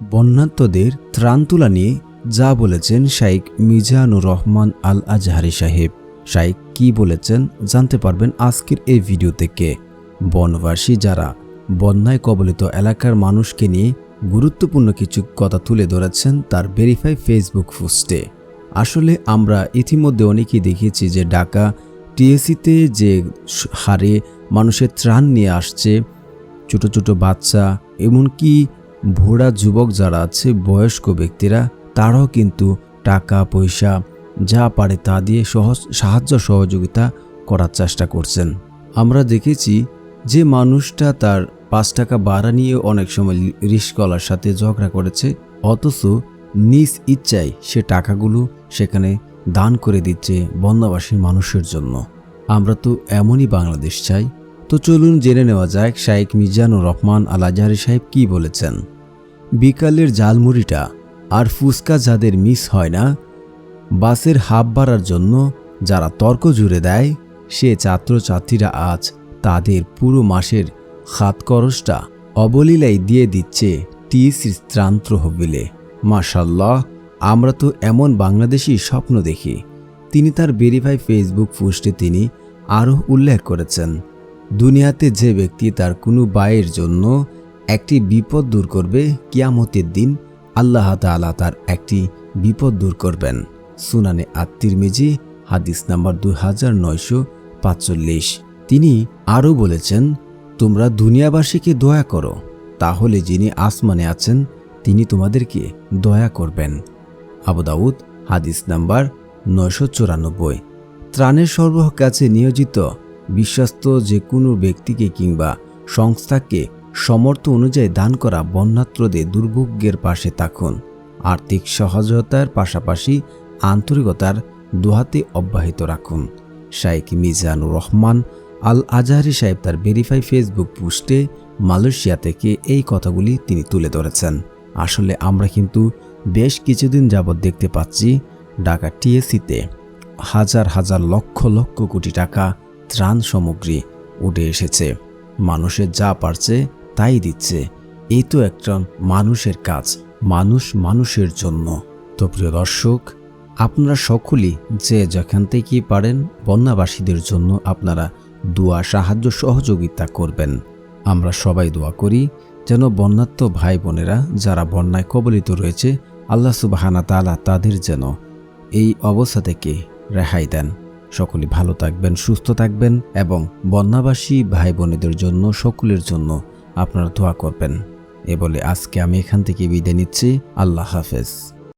বন্যাত্মদের ত্রাণ তুলা নিয়ে যা বলেছেন শাইক মিজানুর রহমান আল আজহারি সাহেব। শাইক কি বলেছেন জানতে পারবেন আজকের এই ভিডিও থেকে। বনবাসী যারা বন্যায় কবলিত এলাকার মানুষকে নিয়ে গুরুত্বপূর্ণ কিছু কথা তুলে ধরেছেন তার ভেরিফাই ফেসবুক পোস্টে। আসলে আমরা ইতিমধ্যে অনেকেই দেখেছি যে ঢাকা টিএসিতে যে হারে মানুষের ত্রাণ নিয়ে আসছে, ছোট ছোট বাচ্চা, এমনকি ভোড়া যুবক যারা আছে, বয়স্ক ব্যক্তিরা, তারাও কিন্তু টাকা, পয়সা যা পারে তা দিয়ে সহজ, সাহায্য সহযোগিতা করার চেষ্টা করছেন। আমরা দেখেছি যে মানুষটা তার পাঁচ টাকা বাড়া নিয়ে অনেক সময় রিস্কলার সাথে ঝগড়া করেছে, অথচ নিজ ইচ্ছায় সে টাকাগুলো সেখানে দান করে দিচ্ছে বন্যাবাসী মানুষের জন্য। আমরা তো এমনই বাংলাদেশ চাই। তো চলুন জেনে নেওয়া যাক শাইখ মিজানুর রহমান আল আজহারি সাহেব কি বলেছেন। বিকালের জালমুড়িটা আর ফুসকা যাদের মিস হয় না, বাসের হাব বাড়ার জন্য যারা তর্ক জুড়ে দেয়, সে ছাত্রছাত্রীরা আজ তাদের পুরো মাসের হাত খরচটা অবলীলাই দিয়ে দিচ্ছে টিএসির ত্রাণ তহবিলে মাশাল্লাহ আমরা তো এমন বাংলাদেশি স্বপ্ন দেখি। তিনি তার ভেরিফাই ফেসবুক পোস্টে তিনি আরও উল্লেখ করেছেন, দুনিয়াতে যে ব্যক্তি তার কোনো বায়ের জন্য একটি বিপদ দূর করবে কিয়ামতের দিন। আল্লাহ তাআলা তার একটি বিপদ দূর করবেন। সুনানে আত্মির মেজি হাদিস নাম্বার দুই হাজার নয়শো পাঁচচল্লিশ। তিনি আরও বলেছেন, তোমরা দুনিয়াবাসীকে দয়া করো, তাহলে যিনি আসমানে আছেন, তিনি তোমাদেরকে দয়া করবেন। আবু দাউদ, হাদিস নাম্বার নয়শো চুরানব্বই। ত্রাণের সরবরাহ কাছে নিয়োজিত, বিশ্বস্ত যে কোনো ব্যক্তিকে কিংবা সংস্থাকে সমর্থ অনুযায়ী দান করা বন্যাত্রদের দুর্ভোগ্যের পাশে থাকুন। আর্থিক সহজতার পাশাপাশি আন্তরিকতার দুহাতে অব্যাহত রাখুন। শাইখ মিজানুর রহমান আল আজহারি সাহেব তার ভেরিফাই ফেসবুক পোস্টে মালয়েশিয়া থেকে এই কথাগুলি তিনি তুলে ধরেছেন। আসলে আমরা কিন্তু বেশ কিছুদিন যাবৎ দেখতে পাচ্ছি ঢাকা টিএসিতে হাজার হাজার লক্ষ লক্ষ কোটি টাকা ত্রাণ সামগ্রী উঠে এসেছে। মানুষের যা পারছে তাই দিচ্ছে। এই তো একজন মানুষের কাজ, মানুষ মানুষের জন্য। তো প্রিয় দর্শক, আপনারা সকলেই যে যেখান থেকেই পারেন বন্যাবাসীদের জন্য আপনারা দোয়া, সাহায্য, সহযোগিতা করবেন। আমরা সবাই দোয়া করি যেন বন্যাত্ম ভাই বোনেরা যারা বন্যায় কবলিত রয়েছে, আল্লাহ সুবাহানা তালা তাদের যেন এই অবস্থা থেকে রেহাই দেন। সকলে ভালো থাকবেন, সুস্থ থাকবেন এবং বন্যাবাসী ভাই বোনেদের জন্য, সকলের জন্য আপনারা দোয়া করবেন। এ বলে আজকে আমি এখান থেকে বিদায় নিচ্ছি। আল্লাহ হাফেজ।